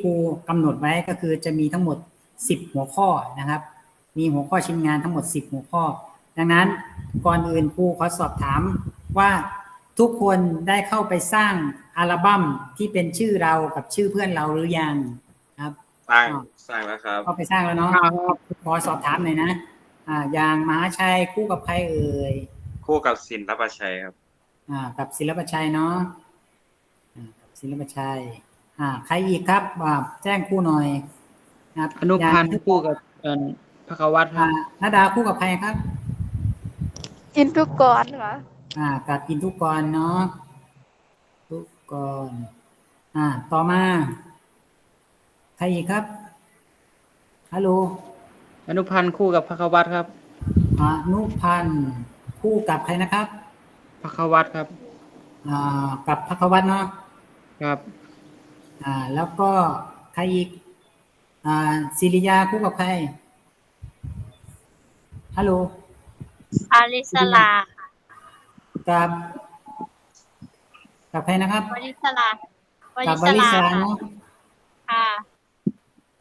ครูกำหนดไว้ก็คือจะมีทั้งหมด 10 หัวข้อนะครับ มีหัวข้อชิ้นงานทั้งหมด 10 หัวข้อ ดังนั้นก่อนอื่นครูขอสอบถามว่าทุกคนได้เข้าไปสร้างอัลบั้มที่เป็นชื่อเรากับชื่อเพื่อนเราหรือยังครับสร้างอ่าสร้างแล้วครับเข้าไปสร้างแล้วเนาะขอสอบถามหน่อยนะอ่าอย่างมหาชัยคู่กับใครเอ่ยคู่กับสินทประชัยครับ อ่า กับศิลปชัยเนาะอ่ากับศิลปชัย อ่า ใครอีกครับอ่าแจ้งคู่หน่อยนะครับอนุพันธ์อย่างคู่กับเอ่อพระกวัตคอ่ารับนาดาคู่กับใครครับ อินทุกกรค่ะอ่า กับอินทุกรเนาะทุกรอ่า ต่อมา ใครอีกครับฮัลโหลอนุพันธ์คู่กับพระกวัตครับอ่านุพันธ์คู่กับใครนะครับพระกวัตครับ อ่า กับพักวัตรเนาะครับ อ่า แล้วก็ใครอีก อ่าศิริยาคู่กับใคร ฮัลโหล อาริสลาค่ะกับ กับใครนะครับ วริสลาวกัริบสวลิลาสลาค่ะเนาะ ค่ะ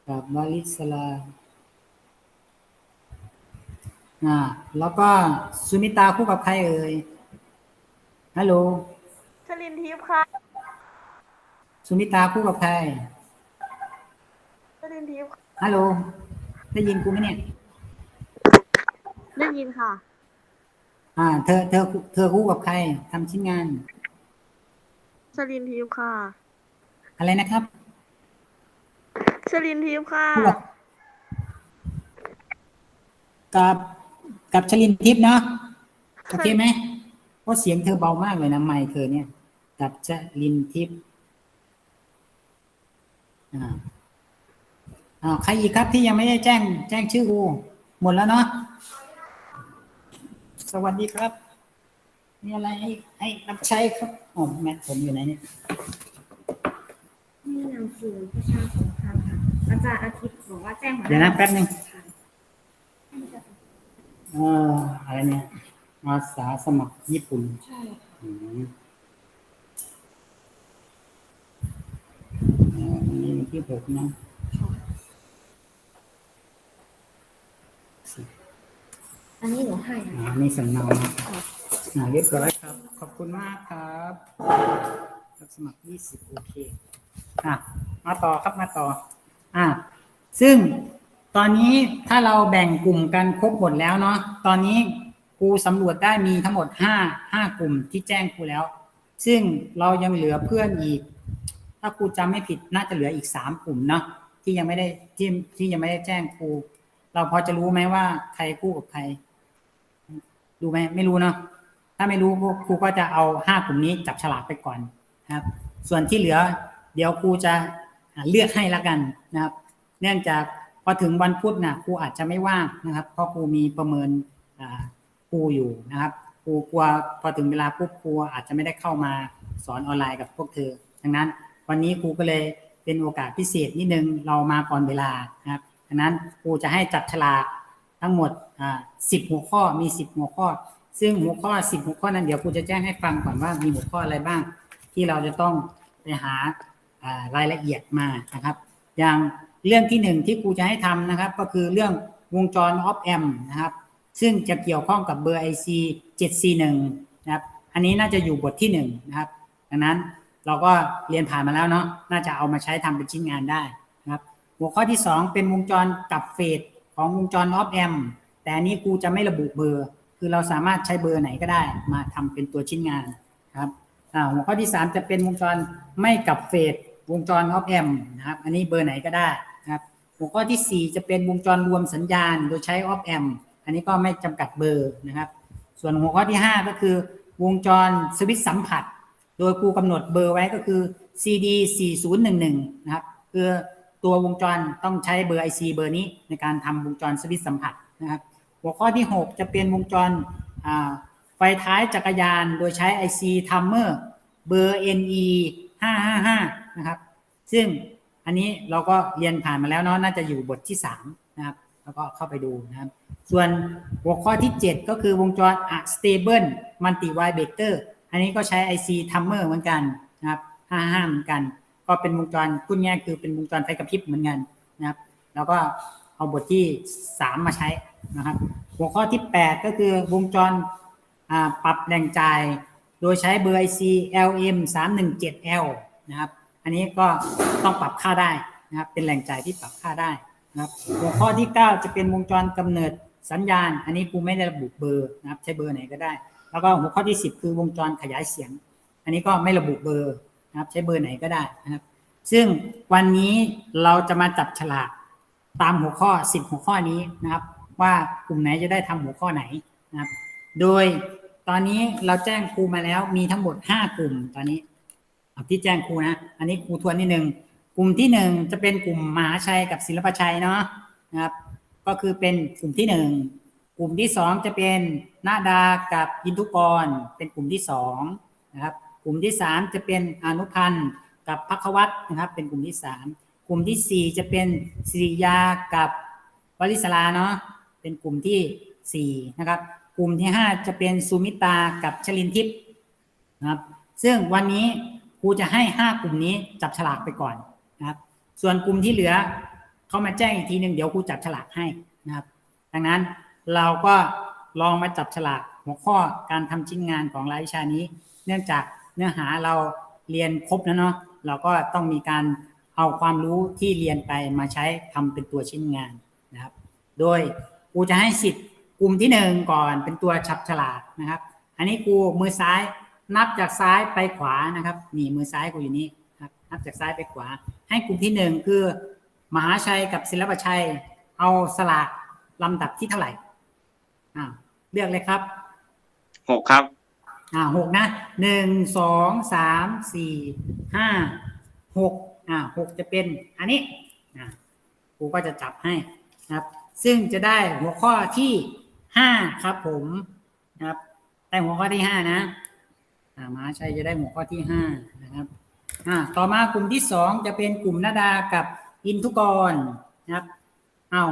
กับวลิสลา อ่า แล้วก็สุมิตาคู่กับใครเอ่ย ฮัลโหล ชลินทิพย์ค่ะ สุมิตาคู่กับใครชลินทิพย์ฮัลโหลได้ยินกูไหมเนี่ย ได้ยินค่ะ อ่า เธอเธอเธอคู่กับใครทำชิ้นงาน ชลินทิพย์ค่ะ อะไรนะครับชลินทิพย์ค่ะ คู่กับกับกับชลินทิพย์เนาะโอเคไหมเพราะเสียงเธอเบามากเลยนะไมค์เธอเนี่ย กับชลินทิพย์ อ่าอ่าใครอีกครับที่ยังไม่ได้แจ้ง แจ้งชื่อกูหมดแล้วเนาะสวัสดีครับ มีอะไรให้ให้รับใช้ครับอ๋อแมทผมอยู่ไหนเนี่ยนี่หนังสือประชาสัมพันธ์ค่ะอาจารย์อาทิตย์บอกว่าแจ้งหัวหาเดี๋ยวนะแป๊บหนึ่งค่ะเอ่ออะไรเนี่ยอาสาสมัครญี่ปุ่นใช่ค่ะอืมเอ่อวันนี้วัน ที่หกนะอันนี้หนูให้อ่านี่สำเนานะอ่าเรียบร้อยครับ ขอบคุณมากครับรับสมัครยี่สิบโอเคอะมาต่อครับมาต่อ อะซึ่งตอนนี้ถ้าเราแบ่งกลุ่มกันครบหมดแล้วเนาะตอนนี้ครูสำรวจได้มีทั้งหมดห้าห้ากลุ่มที่แจ้งครูแล้ว ซึ่งเรายังเหลือเพื่อนอีก ถ้าครูจำไม่ผิดน่าจะเหลืออีกสามกลุ่มเนาะที่ยังไม่ได้ที่ที่ยังไม่ได้แจ้งครู เราพอจะรู้ไหมว่าใครคู่กับใครรู้ไหมไม่รู้เนาะถ้าไม่รู้ครูก็จะเอาห้ากลุ่มนี้จับฉลากไปก่อนนะครับ ส่วนที่เหลือ เดี๋ยวครูจะเลือกให้ละกันนะครับ เนื่องจากพอถึงวันพุธนะครูอาจจะไม่ว่างนะครับ เพราะครูมีประเมินครูอยู่นะครับครูกลัวพอถึงเวลาปุ๊บครูอาจจะไม่ได้เข้ามาสอนออนไลน์กับพวกเธอ ดังนั้น วันนี้ครูก็เลยเป็นโอกาสพิเศษนิดนึงเรามาก่อนเวลานะครับดังนั้นครูจะให้จับฉลากทั้งหมดสิบหัวข้อมีสิบหัวข้อ ซึ่งหัวข้อสิบหัวข้อนั้นเดี๋ยวครูจะแจ้งให้ฟังก่อนว่ามีหัวข้ออะไรบ้าง ที่เราจะต้องไปหารายละเอียดมานะครับ อย่างเรื่องที่หนึ่งที่ครูจะให้ทำนะครับ ก็คือเรื่องวงจร op amp นะครับ ซึ่งจะเกี่ยวข้องกับเบอร์ IC 741 นะครับ อันนี้น่าจะอยู่บทที่หนึ่งนะครับ ดังนั้น เราก็เรียนผ่านมาแล้วเนาะน่าจะเอามาใช้ทำเป็นชิ้นงานได้นะครับหัวข้อที่สองเป็นวงจรกับเฟสของวงจร op amp แต่อันนี้ครูจะไม่ระบุเบอร์ คือเราสามารถใช้เบอร์ไหนก็ได้ มาทำเป็นตัวชิ้นงานครับหัวข้อที่ 3 จะเป็นวงจรไม่กับเฟสวงจรออฟแอมนะครับอันนี้เบอร์ไหนก็ได้นะครับหัวข้อที่ 4 จะเป็นวงจรรวมสัญญาณ โดยใช้ออฟแอมอันนี้ก็ไม่จำกัดเบอร์นะครับ ส่วนหัวข้อที่ 5 ก็คือวงจรสวิตช์สัมผัส โดยครูกำหนดเบอร์ไว้ก็คือ CD 4011นะครับคือตัววงจรต้องใช้เบอร์ IC เบอร์นี้ในการทำวงจรสวิตช์สัมผัสนะครับหัวข้อที่ 6 จะเป็นวงจรไฟท้ายจักรยานโดยใช้ IC Timer เบอร์ NE 555นะครับซึ่งอันนี้เราก็เรียนผ่านมาแล้วเนาะน่าจะอยู่บทที่3นะครับแล้วก็เข้าไปดูนะครับ ส่วนหัวข้อที่ 7 ก็คือวงจร a stable multi vibrator อันนี้ก็ใช้ IC Timer เหมือนกันนะครับ55เหมือนกัน ก็เป็นวงจรพูดง่ายคือเป็นวงจรไฟกระพริบเหมือนกันนะครับ แล้วก็เอาบทที่สามาใช้นะครับ หัวข้อที่แปดก็คือวงจรปรับแหล่งจ่าย โดยใช้เบอร์ IC LM 317L นะครับ อันนี้ก็ต้องปรับค่าได้นะครับ เป็นแหล่งจ่ายที่ปรับค่าได้นะครับ หัวข้อที่ 9 จะเป็นวงจรกำเนิดสัญญาณ อันนี้ครูไม่ได้ระบุเบอร์นะครับ ใช้เบอร์ไหนก็ได้ แล้วก็หัวข้อที่ 10 คือวงจรขยายเสียง อันนี้ก็ไม่ระบุเบอร์นะครับ ใช้เบอร์ไหนก็ได้นะครับ ซึ่งวันนี้เราจะมาจับฉลากตามหัวข้อ 10 หัวข้อนี้นะครับ ว่ากลุ่มไหนจะได้ทำหัวข้อไหนนะครับ โดยตอนนี้เราแจ้งครูมาแล้วมีทั้งหมด 5 กลุ่มตอนนี้ที่แจ้งครูนะ อันนี้ครูทวนนิดนึงกลุ่มที่หนึ่งจะเป็นกลุ่มมหาชัยกับศิลปชัยเนาะนะครับ ก็คือเป็นกลุ่มที่หนึ่งกลุ่มที่สองจะเป็น นาดากับอินทุกรเป็นกลุ่มที่สองนะครับกลุ่มที่สามจะเป็นอนุพันธ์กับพักวัตนะครับ เป็นกลุ่มที่สามกลุ่มที่สี่จะเป็นสิริยากับวลิศลาเนาะเป็นกลุ่มที่สี่นะครับกลุ่มที่ห้าจะเป็นสุมิตากับชลินทิพย์นะครับซึ่งวันนี้ครูจะให้ห้ากลุ่มนี้จับฉลากไปก่อนนะครับ ส่วนกลุ่มที่เหลือเขามาแจ้งอีกทีหนึ่งเดี๋ยวครูจับฉลากให้นะครับ ดังนั้นเราก็ ลองมาจับฉลากหัวข้อการทำชิ้นงานของรายวิชานี้ เนื่องจากเนื้อหาเราเรียนครบแล้วเนาะเราก็ต้องมีการเอาความรู้ที่เรียนไปมาใช้ทำเป็นตัวชิ้นงานนะครับ โดยครูจะให้สิทธิ์กลุ่มที่หนึ่งก่อนเป็นตัวฉับฉลากนะครับ อันนี้ครูมือซ้ายนับจากซ้ายไปขวานะครับนี่มือซ้ายครูอยู่นี่ครับนับจากซ้ายไปขวา ให้กลุ่มที่หนึ่งคือ มหาชัยกับศิลปชัย เอาสลากลำดับที่เท่าไหร่ อ่าเลือกเลยครับหกครับอ่าหกนะหนึ่งสองสามสี่ห้าหกอ่าหกจะเป็นอันนี้อ่าครูก็จะจับให้นะครับ ซึ่งจะได้หัวข้อที่ห้าครับผมนะครับได้หัวข้อที่ห้านะอ่ามหาชัยจะได้หัวข้อที่ห้านะครับอ่าต่อมากลุ่มที่สองจะเป็นกลุ่มนาดากับอินทุกรนะครับเอา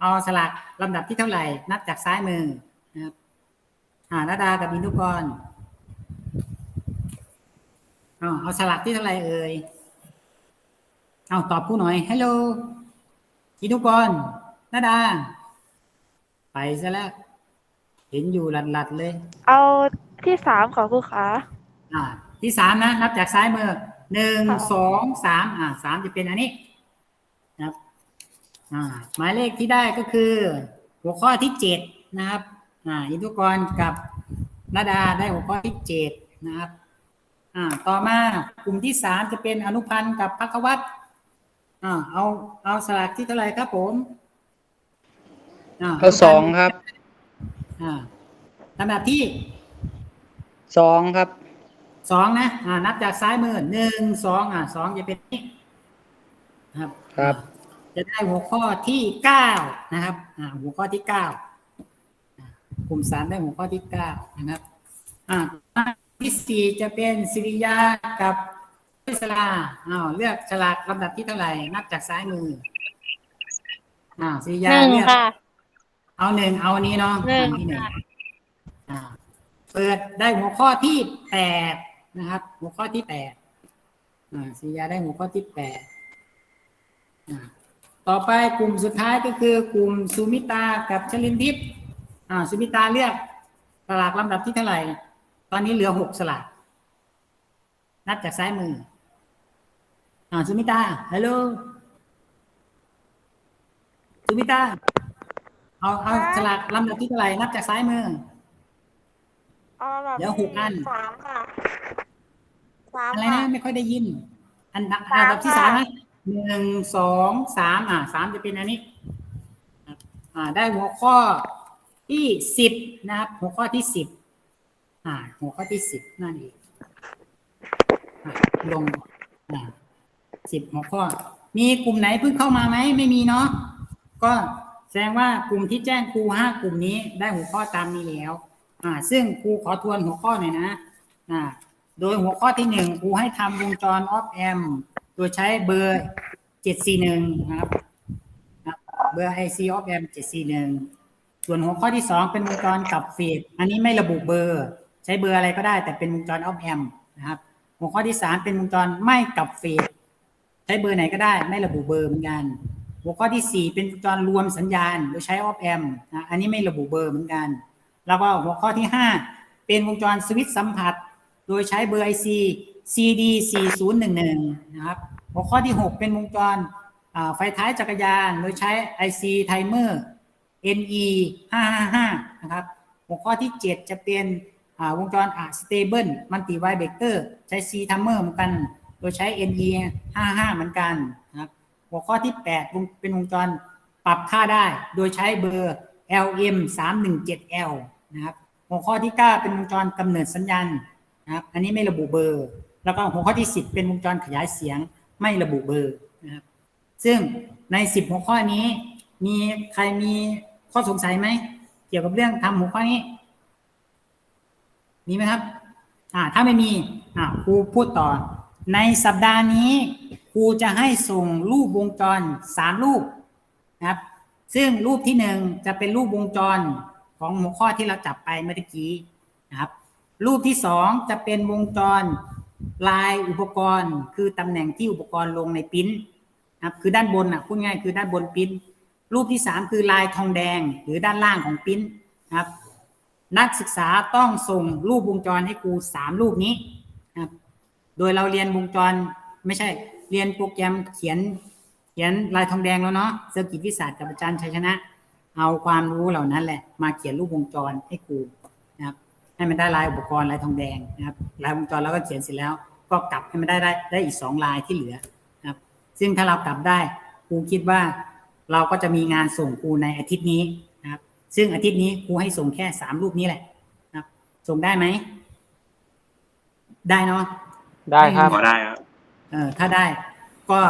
เอาสลากลำดับที่เท่าไหร่ นับจากซ้ายมือนะครับอ่านาดากับอินทุกรเอาเอาสลักที่เท่าไหร่เอ่ยเอาตอบผู้หน่อยฮัลโหลอิทุกรนาดา ไปซะแล้วเห็นอยู่หลัดๆเลย เอาที่สามของครูขาอ่า ที่สามนะ นับจากซ้ายมือหนึ่งค่ะสองสามอ่าสามจะเป็นอันนี้นะครับอ่า หมายเลขที่ได้ก็คือ หัวข้อที่เจ็ดนะครับอ่าอิทุกรกับนาดาได้หัวข้อที่เจ็ดนะครับอ่าต่อมากลุ่มที่สามจะเป็นอนุพันธ์กับพักวัตรอ่าเอาเอาสลากที่เท่าไหร่ครับผมเอาสองครับอ่าลำดับที่สองครับสองนะอ่านับจากซ้ายมือหนึ่งสองอ่าสองจะเป็นนี้นะครับ ครับ จะได้หัวข้อที่เก้านะครับอ่าหัวข้อที่เก้าอ่ากลุ่มสามได้หัวข้อที่เก้านะครับอ่าที่สี่จะเป็นสิริยากับวิศลาอ้าวเลือกฉลากลำดับที่เท่าไหร่นับจากซ้ายมืออ่าสิริหยานึ่งเลือกค่ะเอาหนึ่งเอาอันนี้เนาะหนึ่งอันที่หนึ่งค่ะอ่าเปิดได้หัวข้อที่แปดนะครับ หัวข้อที่แปดอ่าสิริยาได้หัวข้อที่แปดอ่า ต่อไปกลุ่มสุดท้ายก็คือกลุ่มสุมิตากับชลินทิพย์อ่าสุมิตาเลือกสลากลำดับที่เท่าไหร่ ตอนนี้เหลือหกสลาก นับจากซ้ายมือ อ่าสุมิตาฮัลโหลสุมิตาเอาเอาสลากลำดับที่เท่าไหร่นับจากซ้ายมือเอาแบบเดี๋ยวหกอันสามค่ะสามอะไรค่ะนะไม่ค่อยได้ยิน อันดับสามอันดับที่ค่ะสามนะ หนึ่งสองสามอ่าสามจะเป็นอันนี้อ่าได้หัวข้อที่สิบนะครับ หัวข้อที่สิบอ่า หัวข้อที่สิบนั่นเองอะลงอ่าสิบหัวข้อ มีกลุ่มไหนเพิ่งเข้ามาไหมไม่มีเนาะก็แสดงว่ากลุ่มที่แจ้งครูห้ากลุ่มนี้ได้หัวข้อตามนี้แล้ว อ่า ซึ่งครูขอทวนหัวข้อหน่อยนะอ่าโดยหัวข้อที่หนึ่งครูให้ทำวงจรออฟแอม โดยใช้เบอร์เจ็ดสี่หนึ่งนะครับ เบอร์ IC of M เจ็ดสี่หนึ่งส่วนหัวข้อที่สองเป็นวงจรกลับฟีด อันนี้ไม่ระบุเบอร์ ใช้เบอร์อะไรก็ได้ แต่เป็นวงจรออฟแอมนะครับ หัวข้อที่สามเป็นวงจรไม่กลับฟีด ใช้เบอร์ไหนก็ได้ ไม่ระบุเบอร์เหมือนกัน หัวข้อที่ 4 เป็นวงจรรวมสัญญาณ โดยใช้ออฟแอมนะอันนี้ไม่ระบุเบอร์เหมือนกัน แล้วก็หัวข้อที่ 5 เป็นวงจรสวิตช์สัมผัส โดยใช้เบอร์ IC CD 4011นะครับหัวข้อที่ 6 เป็นวงจรไฟท้ายจักรยานโดยใช้ IC Timer NE 555นะครับหัวข้อที่ 7 จะเป็นวงจรอ่า Stable Multi w i b r a t o r ใช้ C Timer เหมือนกัน โดยใช้ NE 55เหมือนกันนะครับหัวข้อที่ 8 เป็นวงจรปรับค่าได้ โดยใช้เบอร์ LM 317L นะครับ หัวข้อที่ 9 เป็นวงจรกำเนิดสัญญาณนะครับ อันนี้ไม่ระบุเบอร์ แล้วก็หัวข้อที่ 10 เป็นวงจรขยายเสียงไม่ระบุเบอร์นะครับซึ่งใน 10 หัวข้อนี้ มีใครมีข้อสงสัยไหม เกี่ยวกับเรื่องทำหัวข้อนี้ มีไหมครับอ่าถ้าไม่มีอ่าครูพูดต่อ ในสัปดาห์นี้ครูจะให้ส่งรูปวงจรสามรูปนะครับ ซึ่งรูปที่หนึ่งจะเป็นรูปวงจรของหัวข้อที่เราจับไปเมื่อกี้นะครับ รูปที่สองจะเป็นวงจร ลายอุปกรณ์ คือตำแหน่งที่อุปกรณ์ลงในปิ้นครับคือด้านบนอะพูดง่ายคือด้านบนปิ้นรูปที่สามคือลายทองแดงหรือด้านล่างของปิ้นครับนักศึกษาต้องส่งรูปวงจรให้ครูสามรูปนี้ครับโดยเราเรียนวงจรไม่ใช่เรียนโปรแกรมเขียนเขียนลายทองแดงแล้วเนาะเซอร์กิตวิสัทกับอาจารย์ชัยชนะ เอาความรู้เหล่านั้นแหละมาเขียนรูปวงจรให้ครู ให้มันได้ลายอุปกรณ์ลายทองแดงนะครับลายวงจรเราก็เขียนเสร็จแล้ว ก็กลับให้มันได้ได้ได้อีกสองลายที่เหลือนะครับซึ่งถ้าเรากลับได้ครูคิดว่าเราก็จะมีงานส่งครูในอาทิตย์นี้นะครับ ซึ่งอาทิตย์นี้ครูให้ส่งแค่สามรูปนี้แหละนะครับ ส่งได้ไหม ได้เนาะได้ครับพอได้ครับเออถ้าได้ก็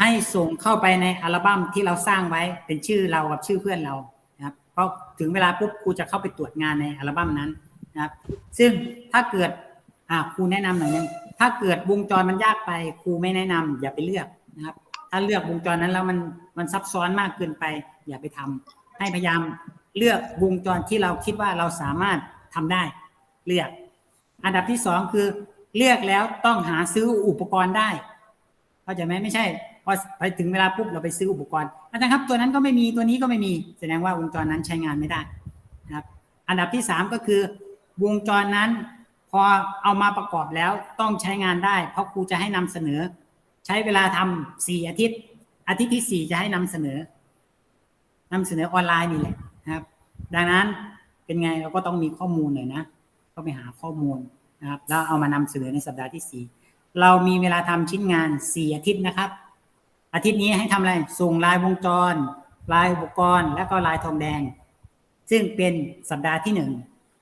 ให้ส่งเข้าไปในอัลบั้มที่เราสร้างไว้เป็นชื่อเรากับชื่อเพื่อนเรานะครับเพราะถึงเวลาปุ๊บครูจะเข้าไปตรวจงานในอัลบั้มนั้น นะครับ ซึ่งถ้าเกิดอ่าครูแนะนำหน่อยนึงถ้าเกิดวงจรมันยากไป ครูไม่แนะนำอย่าไปเลือกนะครับ ถ้าเลือกวงจรนั้นแล้วมันมันซับซ้อนมากเกินไป อย่าไปทำให้พยายามเลือกวงจรที่เราคิดว่าเราสามารถทำได้ เลือก อันดับที่สองคือเลือกแล้วต้องหาซื้ออุปกรณ์ได้เข้าใจไหมไม่ใช่พอไปถึงเวลาปุ๊บเราไปซื้ออุปกรณ์อาจารย์ครับตัวนั้นก็ไม่มีตัวนี้ก็ไม่มี แสดงว่าวงจรนั้นใช้งานไม่ได้นะครับ อันดับที่สามก็คือ วงจรนั้น พอเอามาประกอบแล้วต้องใช้งานได้ เพราะครูจะให้นำเสนอ ใช้เวลาทำสี่อาทิตย์ อาทิตย์ที่สี่จะให้นำเสนอนำเสนอออนไลน์นี่แหละนะครับ ดังนั้นเป็นไงเราก็ต้องมีข้อมูลหน่อยนะ ก็ไปหาข้อมูลนะครับ แล้วเอามานำเสนอในสัปดาห์ที่สี่เรามีเวลาทำชิ้นงานสี่อาทิตย์นะครับ อาทิตย์นี้ให้ทำอะไร ส่งลายวงจร ลายอุปกรณ์ แล้วก็ลายทองแดง ซึ่งเป็นสัปดาห์ที่หนึ่ง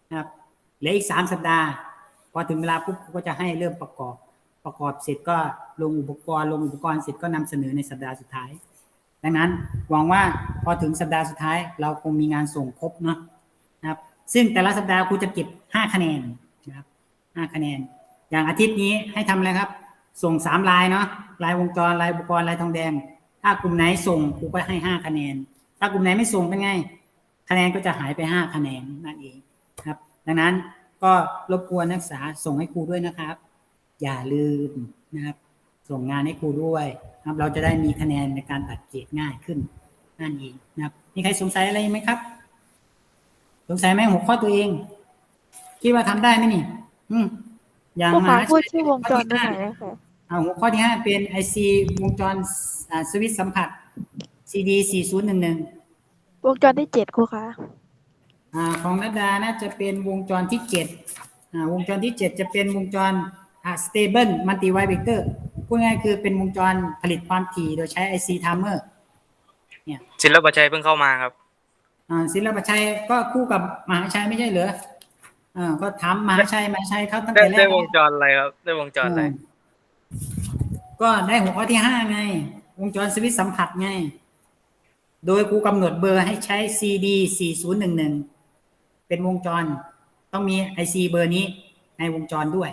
นะครับ เหลืออีกสามสัปดาห์ พอถึงเวลาปุ๊บก็จะให้เริ่มประกอบ ประกอบเสร็จก็ลงอุปกรณ์ ลงอุปกรณ์เสร็จก็นำเสนอในสัปดาห์สุดท้าย ดังนั้นหวังว่าพอถึงสัปดาห์สุดท้าย เราคงมีงานส่งครบเนาะนะครับ ซึ่งแต่ละสัปดาห์ครูจะเก็บห้าคะแนนนะครับห้าคะแนน อย่างอาทิตย์นี้ให้ทำอะไรครับ ส่งสามลายเนาะลายวงจรลายอุปกรณ์ลายทองแดง ถ้ากลุ่มไหนส่งครูก็ให้ห้าคะแนน ถ้ากลุ่มไหนไม่ส่งเป็นไง คะแนนก็จะหายไปห้าคะแนนนั่นเองครับ ดังนั้นก็รบกวนนักศึกษาส่งให้ครูด้วยนะครับ อย่าลืมนะครับ ส่งงานให้ครูด้วยนะครับ เราจะได้มีคะแนนในการตัดเกรดง่ายขึ้นนั่นเองนะครับมีใครสงสัยอะไรไหมครับ สงสัยไหมหัวข้อตัวเอง คิดว่าทำได้ไหมนี่ อืมอย่างครูมคะหาพูดชัยชื่อวงจรได้ไหมคะอ่าหัวข้อที่ห้าเป็น IC วงจรอ่าสวิตช์สัมผัส CD 4011วงจรที่เจ็ดครูคะอ่า ของนัดดาน่าจะเป็นวงจรที่เจ็ดอ่าวงจรที่เจ็ดจะเป็นวงจรอ่า stable multi w i b r a t o r พูดง่ายๆคือเป็นวงจรผลิตความถี่โดยใช้ IC timer ศิลปชัยเพิ่งเข้ามาครับอ่าศิลปชัยก็คู่กับมหาชัยไม่ใช่เหรออ่าก็ถามมหาชัยมหาชัยเขาตั้งได้แต่แรได้กวงจรอะไรครับ ได้วงจรอะไรอืมก็ได้หัวข้อที่ห้าไง วงจรสวิตช์สัมผัสไง โดยครูกำหนดเบอร์ให้ใช้ CD 4011 เป็นวงจร ต้องมี IC เบอร์นี้ในวงจรด้วย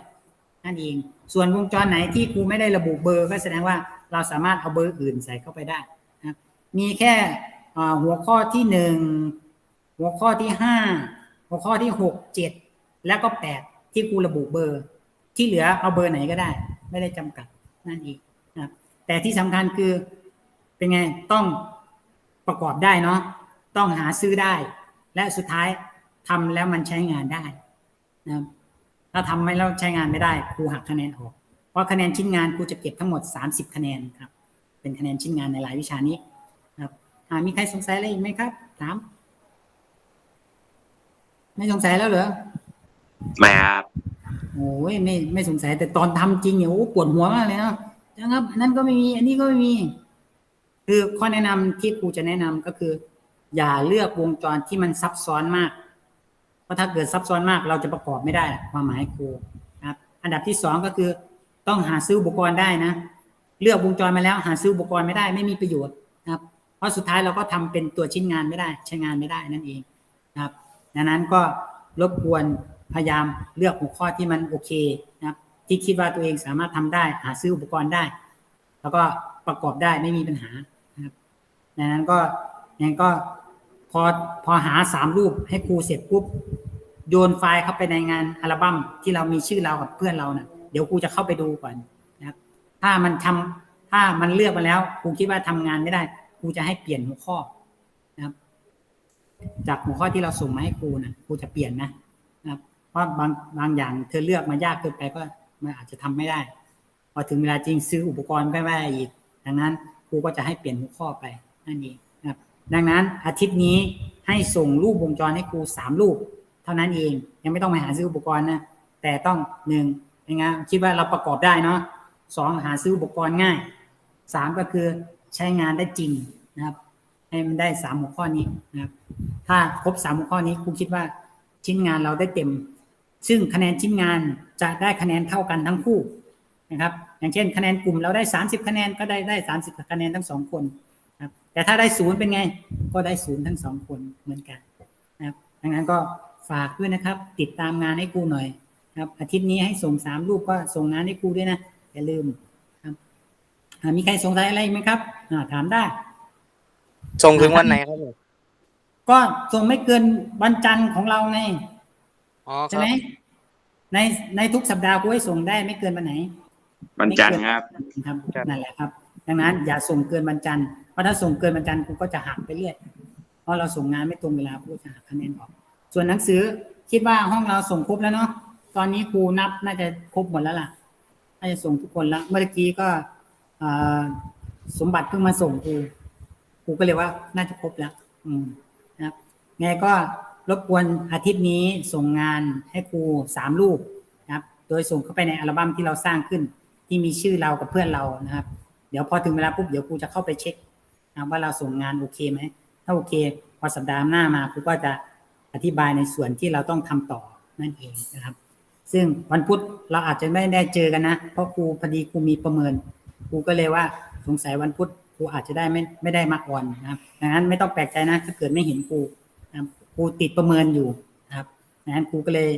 นั่นเอง ส่วนวงจรไหนที่ครูไม่ได้ระบุเบอร์ ก็แสดงว่าเราสามารถเอาเบอร์อื่นใส่เข้าไปได้นะมีแค่หัวข้อที่หนึ่งหัวข้อที่ห้าหัวข้อที่หกเจ็ดแล้วก็แปดที่ครูระบุเบอร์ ที่เหลือเอาเบอร์ไหนก็ได้ ไม่ได้จำกัดนั่นเองนะแต่ที่สำคัญคือเป็นไงต้องประกอบได้เนาะต้องหาซื้อได้ และสุดท้าย ทำแล้วมันใช้งานได้นะครับถ้าทำไม่แล้วใช้งานไม่ได้ครูหักคะแนนออก เพราะคะแนนชิ้นงานครูจะเก็บทั้งหมด 30 คะแนนครับ เป็นคะแนนชิ้นงานในรายวิชานี้ครับอ่ามีใครสงสัยอะไรอีกไหมครับถามไม่สงสัยแล้วเหรอไม่ครับโอ้ยไม่ไม่สงสัยแต่ตอนทำจริงเนี่ยโอ้ปวดหัวมากเลยนะนะครับอันนั้นก็ไม่มี อันนี้ก็ไม่มี คือข้อแนะนำที่ครูจะแนะนำก็คือ อย่าเลือกวงจรที่มันซับซ้อนมากเพ ราะถ้าเกิดซับซ้อนมากเราจะประกอบไม่ได้ความหมายครูนะครับ อันดับที่สองก็คือต้องหาซื้ออุปกรณ์ได้นะ เลือกวงจรมาแล้ว หาซื้ออุปกรณ์ไม่ได้ไม่มีประโยชน์นะครับ เพราะสุดท้ายเราก็ทำเป็นตัวชิ้นงานไม่ได้ ใช้งานไม่ได้นั่นเองนะครับ ดังนั้นก็รบกวนพยายามเลือกหัวข้อที่มันโอเคนะครับ ที่คิดว่าตัวเองสามารถทำได้ หาซื้ออุปกรณ์ได้ แล้วก็ประกอบได้ไม่มีปัญหานะครับดังนั้นก็งั้นก็ พอพอหาสามรูปให้ครูเสร็จปุ๊บโยนไฟล์เข้าไปในงานอัลบั้มที่เรามีชื่อเรากับเพื่อนเรานะ่ะเดี๋ยวครูจะเข้าไปดูก่อนนะครับ ถ้ามันทำถ้ามันเลือกมาแล้วครูคิดว่าทำงานไม่ได้ครูจะให้เปลี่ยนหัวข้อนะครับ จากหัวข้อที่เราส่งมาให้ครูนะครูจะเปลี่ยนนะนะครับเพราะบางบางอย่างเธอเลือกมายากเกินไปก็มันอาจจะทำไม่ได้ พอถึงเวลาจริงซื้ออุปกรณ์ไม่ได้อีก ดังนั้นครูก็จะให้เปลี่ยนหัวข้อไปนั่นเอง ดังนั้นอาทิตย์นี้ให้ส่งรูปวงจรให้ครูสามรูป เท่านั้นเองยังไม่ต้องไปหาซื้ออุปกรณ์นะแต่ต้องหนึ่งไงคิดว่าเราประกอบได้เนาะสองหาซื้ออุปกรณ์ง่ายสามก็คือใช้งานได้จริงนะครับ ให้มันได้สามหัวข้อนี้นะครับ ถ้าครบสามหัวข้อนี้ครูคิดว่าชิ้นงานเราได้เต็ม ซึ่งคะแนนชิ้นงานจะได้คะแนนเท่ากันทั้งคู่นะครับ อย่างเช่น คะแนนกลุ่มเราได้ 30 คะแนนก็ได้ได้ 30 คะแนนทั้งสองคน แต่ถ้าได้ศูนย์เป็นไง ก็ได้ศูนย์ทั้งสองคนเหมือนกันนะครับดังนั้นก็ฝากด้วยนะครับ ติดตามงานให้ครูหน่อยนะครับอาทิตย์นี้ให้ส่งสามรูปก็ส่งงานให้ครูด้วยนะอย่าลืมครับอ่ามีใครสงสัยอะไรอีกไหมครับอ่าถามได้ ส่งถึงวันไหนครับผมก็ส่งไม่เกินวันจันทร์ของเราไงอ๋อคใช่รับไหมในในทุกสัปดาห์กูให้ส่งได้ไม่เกินวันไหนวันจันทร์ครับครับนั่นแหละครับ ดังนั้น อย่าส่งเกินวันจันทร์เพ ราะถ้าส่งเกินวันจันทร์กูก็จะหักไปเรื่อยเพราะเราส่งงานไม่ตรงเวลากูก็จะหักคะแนนออก ส่วนหนังสือคิดว่าห้องเราส่งครบแล้วเนาะตอนนี้ครูนับน่าจะครบหมดแล้วล่ะน่าจะส่งทุกคนแล้วเมื่อกี้ก็สมบัติเพิ่งมาส่งครูครูก็เลยว่าน่าจะครบแล้ว อืมนะครับไงก็รบกวนอาทิตย์นี้ส่งงานให้ครูสามรูปนะครับ โดยส่งเข้าไปในอัลบั้มที่เราสร้างขึ้น ที่มีชื่อเรากับเพื่อนเรานะครับ เดี๋ยวพอถึงเวลาปุ๊บเดี๋ยวครูจะเข้าไปเช็ค นะว่าเราส่งงานโอเคไหมถ้าโอเค พอสัปดาห์หน้ามาครูก็จะอธิบายในส่วนที่เราต้องทำต่อนั่นเองนะครับ ซึ่งวันพุธเราอาจจะไม่ได้เจอกันนะ เพราะครูพอดีครูมีประเมินครูก็เลยว่าสงสัยวันพุธครูอาจจะได้ไม่ไม่ได้มาออนนะครับดังนั้นไม่ต้องแปลกใจนะถ้าเกิดไม่เห็นครูนะครูติดประเมินอยู่นะครับดังนั้นครูก็เลย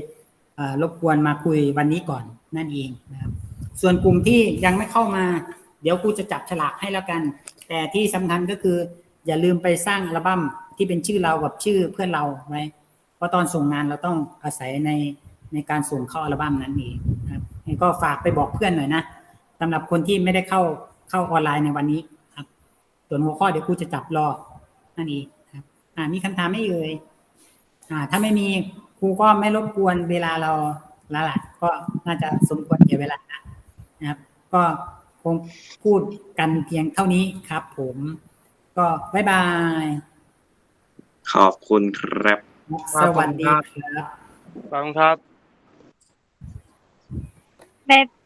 รบกวนมาคุยวันนี้ก่อนนั่นเองนะครับ ส่วนกลุ่มที่ยังไม่เข้ามา เดี๋ยวครูจะจับฉลากให้แล้วกัน แต่ที่สำคัญก็คือ อย่าลืมไปสร้างอัลบั้มที่เป็นชื่อเรากับชื่อเพื่อนเราไว้เพราะตอนส่งงานเราต้องอาศัยในในการส่งเข้าอัลบั้มนั้นเองนะครับก็ฝากไปบอกเพื่อนหน่อยนะสำหรับคนที่ไม่ได้เข้าเข้าออนไลน์ในวันนี้ครับ ส่วนหัวข้อเดี๋ยวครูจะจับรอนั่นเองครับ อ่ามีคำถามไหม่เอ่ยอ่า ถ้าไม่มีครูก็ไม่รบกวนเวลาเราแล้วล่ะก็น่าจะสมควรเก็บเวลานะครับ ก็ คงพูดกันเพียงเท่านี้ครับผม ก็บ๊ายบาย ขอบคุณครับ สวัสดีครับขอบคุณครับ บ๊าย